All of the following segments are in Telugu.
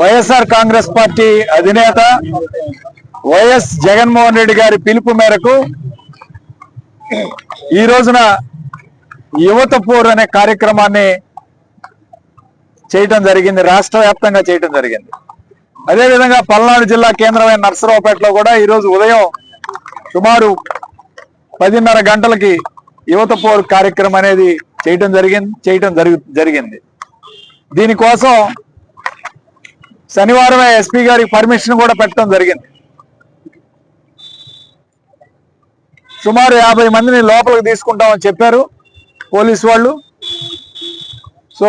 వైఎస్ఆర్ కాంగ్రెస్ పార్టీ అధినేత వైఎస్ జగన్మోహన్ రెడ్డి గారి పిలుపు మేరకు ఈ రోజున యువత పూర్ అనే కార్యక్రమాన్ని చేయటం జరిగింది రాష్ట్ర వ్యాప్తంగా చేయటం జరిగింది. అదేవిధంగా పల్నాడు జిల్లా కేంద్రమైన నర్సరావుపేటలో కూడా ఈరోజు ఉదయం సుమారు పదిన్నర గంటలకి యువత పోర్ కార్యక్రమం అనేది చేయటం జరిగింది చేయటం జరిగింది. దీనికోసం శనివారమే ఎస్పీ గారికి పర్మిషన్ కూడా పెట్టడం జరిగింది. సుమారు యాభై మందిని లోపలికి తీసుకుంటామని చెప్పారు పోలీసు వాళ్ళు. సో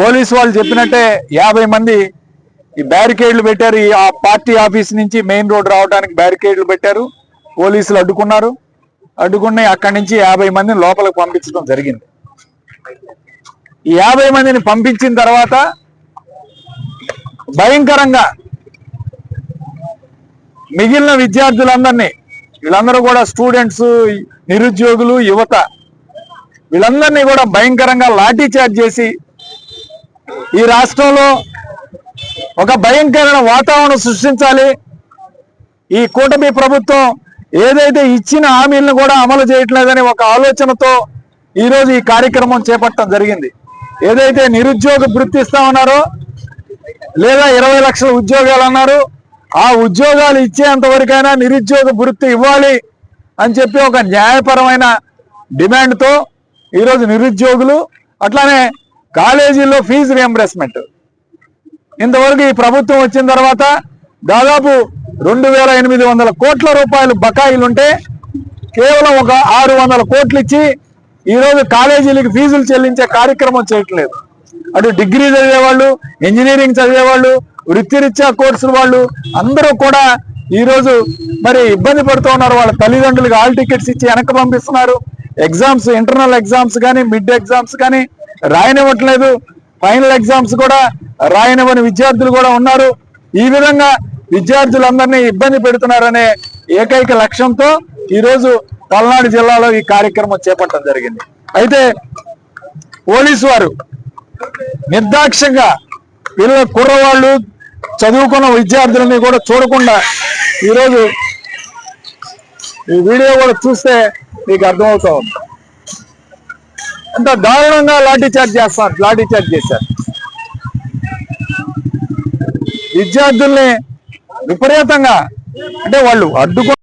పోలీసు వాళ్ళు చెప్పినట్టే యాభై మంది ఈ బ్యారికేడ్లు పెట్టారు. ఈ ఆ పార్టీ ఆఫీస్ నుంచి మెయిన్ రోడ్ రావడానికి బ్యారికేడ్లు పెట్టారు. పోలీసులు అడ్డుకున్నారు. అడ్డుకుని అక్కడి నుంచి యాభై మందిని లోపలికి పంపించడం జరిగింది. ఈ యాభై మందిని పంపించిన తర్వాత భయంకరంగా మిగిలిన విద్యార్థులందరినీ వీళ్ళందరూ కూడా స్టూడెంట్స్ నిరుద్యోగులు యువత వీళ్ళందరినీ కూడా భయంకరంగా లాఠీ చార్జ్ చేసి ఈ రాష్ట్రంలో ఒక భయంకరమైన వాతావరణం సృష్టించాలి. ఈ కూటమి ప్రభుత్వం ఏదైతే ఇచ్చిన హామీలను కూడా అమలు చేయట్లేదని ఒక ఆలోచనతో ఈరోజు ఈ కార్యక్రమం చేపట్టడం జరిగింది. ఏదైతే నిరుద్యోగ వృత్తిస్తా ఉన్నారో లేదా ఇరవై లక్షల ఉద్యోగాలు అన్నారు. ఆ ఉద్యోగాలు ఇచ్చేంత వరకైనా నిరుద్యోగ వృత్తి ఇవ్వాలి అని చెప్పి ఒక న్యాయపరమైన డిమాండ్తో ఈరోజు నిరుద్యోగులు అట్లానే కాలేజీల్లో ఫీజు రియంబర్స్మెంట్ ఇంతవరకు ఈ ప్రభుత్వం వచ్చిన తర్వాత దాదాపు రెండు వేల ఎనిమిది వందల కోట్ల రూపాయలు బకాయిలుంటే కేవలం ఒక ఆరు వందల కోట్లు ఇచ్చి ఈరోజు కాలేజీలకు ఫీజులు చెల్లించే కార్యక్రమం చేయట్లేదు. అటు డిగ్రీ చదివేవాళ్ళు ఇంజనీరింగ్ చదివేవాళ్ళు వృత్తిరీత్యా కోర్సులు వాళ్ళు అందరూ కూడా ఈరోజు మరి ఇబ్బంది పడుతూ ఉన్నారు. వాళ్ళ తల్లిదండ్రులకు ఆల్ టికెట్స్ ఇచ్చి వెనక పంపిస్తున్నారు. ఎగ్జామ్స్ ఇంటర్నల్ ఎగ్జామ్స్ కానీ మిడ్ ఎగ్జామ్స్ కానీ రాయనివ్వట్లేదు. ఫైనల్ ఎగ్జామ్స్ కూడా రాయనివ్వని విద్యార్థులు కూడా ఉన్నారు. ఈ విధంగా విద్యార్థులందరినీ ఇబ్బంది పెడుతున్నారనే ఏకైక లక్ష్యంతో ఈరోజు పల్నాడు జిల్లాలో ఈ కార్యక్రమం చేపట్టడం జరిగింది. అయితే పోలీసు వారు నిర్దాక్ష్యంగా పిల్లల కుర్రవాళ్ళు చదువుకున్న విద్యార్థులని కూడా చూడకుండా ఈరోజు ఈ వీడియో కూడా చూస్తే మీకు అర్థమవుతా ఉంది ఎంత దారుణంగా లాఠీ చార్జ్ చేస్తారు లాఠీ చార్జ్ చేశారు. విద్యార్థుల్ని విపరీతంగా అంటే వాళ్ళు అడ్డుకో